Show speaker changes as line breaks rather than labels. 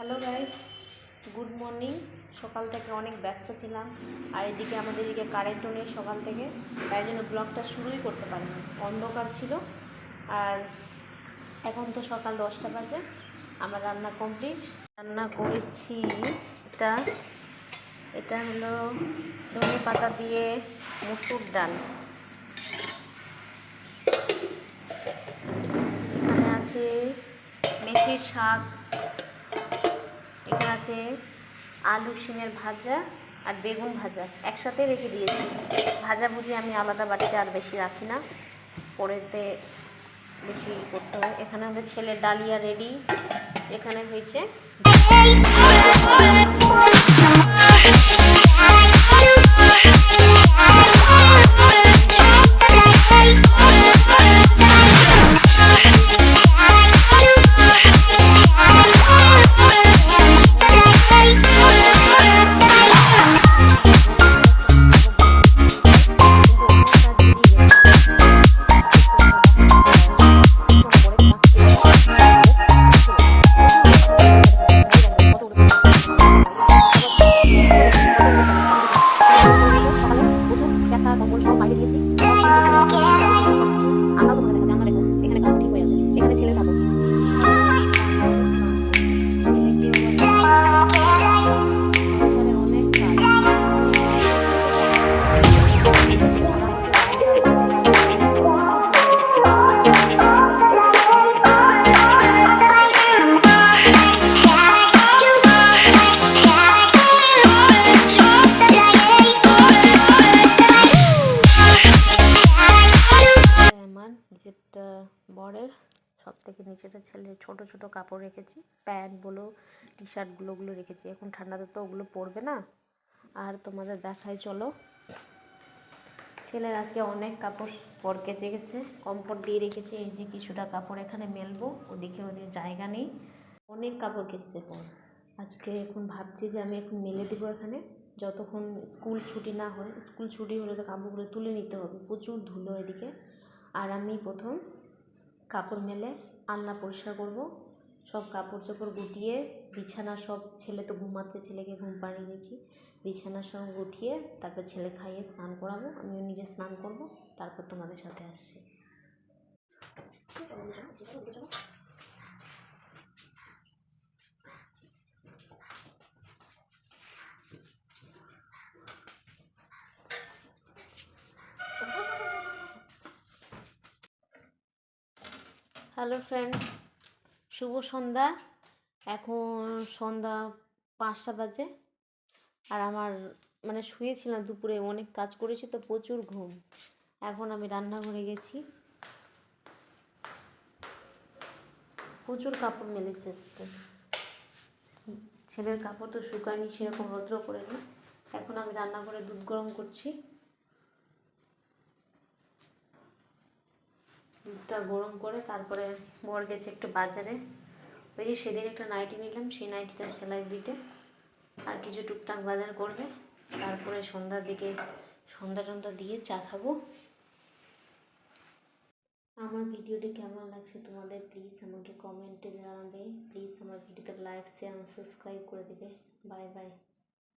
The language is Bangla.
হ্যালো গাইস গুড মর্নিং সকাল থেকে অনেক ব্যস্ত ছিলাম, আর এদিকে আমাদের এদিকে কারেন্টও নেই সকাল থেকে, তাই জন্য ব্লগটা শুরুই করতে পারিনি। অন্ধকার ছিল, আর এখন তো সকাল দশটা বাজে। আমার রান্না কমপ্লিট রান্না করেছি এটা এটা হলো ধনে পাতা দিয়ে মুসুর ডাল। এখানে আছে মেথির শাক এখানে আছে আলু সিমের ভাজা আর বেগুন ভাজা একসাথে রেখে দিয়েছি ভাজা ভুজি আমি আলাদা বাড়িতে আর বেশি রাখি না পরেতে বেশি করতে হয় এখানে আমাদের ছেলে ডালিয়া রেডি এখানে হয়েছে যেটা বরের, সব থেকে নিচেটা ছেলের ছোট ছোট কাপড় রেখেছি, প্যান্ট বলো টি শার্টগুলো ওগুলো রেখেছি। এখন ঠান্ডাতে তো ওগুলো পরবে না। আর তোমাদের দেখায় চলো। ছেলের আজকে অনেক কাপড় পর কেচে গেছে কমফোর্ট দিয়ে রেখেছি, এই যে কিছুটা কাপড় এখানে মেলবো, ওদিকে ওদিকে জায়গা নেই। অনেক কাপড় কেচেছে পর আজকে এখন ভাবছি যে আমি এখন মেলে দেবো এখানে। যতক্ষণ স্কুল ছুটি না হয়, স্কুল ছুটি হলে তো কাপড়গুলো তুলে নিতে হবে। প্রচুর ধুলো এদিকে। আর আমি প্রথম কাপড় মেলে আলনা পরিষ্কার করব। সব কাপড় চোপড় গুটিয়ে বিছানা সব, ছেলে তো ঘুমাচ্ছে, ছেলেকে ঘুম পাড়িয়ে দিয়েছি বিছানার সব গুটিয়ে তারপর ছেলে খাইয়ে স্নান করাবো, আমিও নিজে স্নান করব, তারপর তোমাদের সাথে আসছি। হ্যালো ফ্রেন্ডস শুভ সন্ধ্যা। এখন সন্ধ্যা পাঁচটা বাজে। আর আমার মানে শুয়েছিলাম দুপুরে, অনেক কাজ করেছি তো প্রচুর ঘুম। এখন আমি রান্নাঘরে গেছি। প্রচুর কাপড় মেলেছে আজকে। ছেলের কাপড় তো শুকায়নি, সেরকম রৌদ্র করেনি এখন আমি রান্নাঘরে দুধ গরম করছি। দুধটা গরম করে তারপরে বর গেছে একটু বাজারে। ওই যে সেদিন একটা নাইটি নিলাম, সেই নাইটিটা সেলাই দিতে। আর কিছু টুকটাক বাজার করবে। তারপরে সন্ধ্যার দিকে সন্ধ্যা টন্ধা দিয়ে চা খাব। আমার ভিডিওটি কেমন লাগছে তোমাদের প্লিজ আমাকে কমেন্টে জানাবে। প্লিজ আমার ভিডিওতে লাইক শেয়ার সাবস্ক্রাইব করে দেবে। Bye bye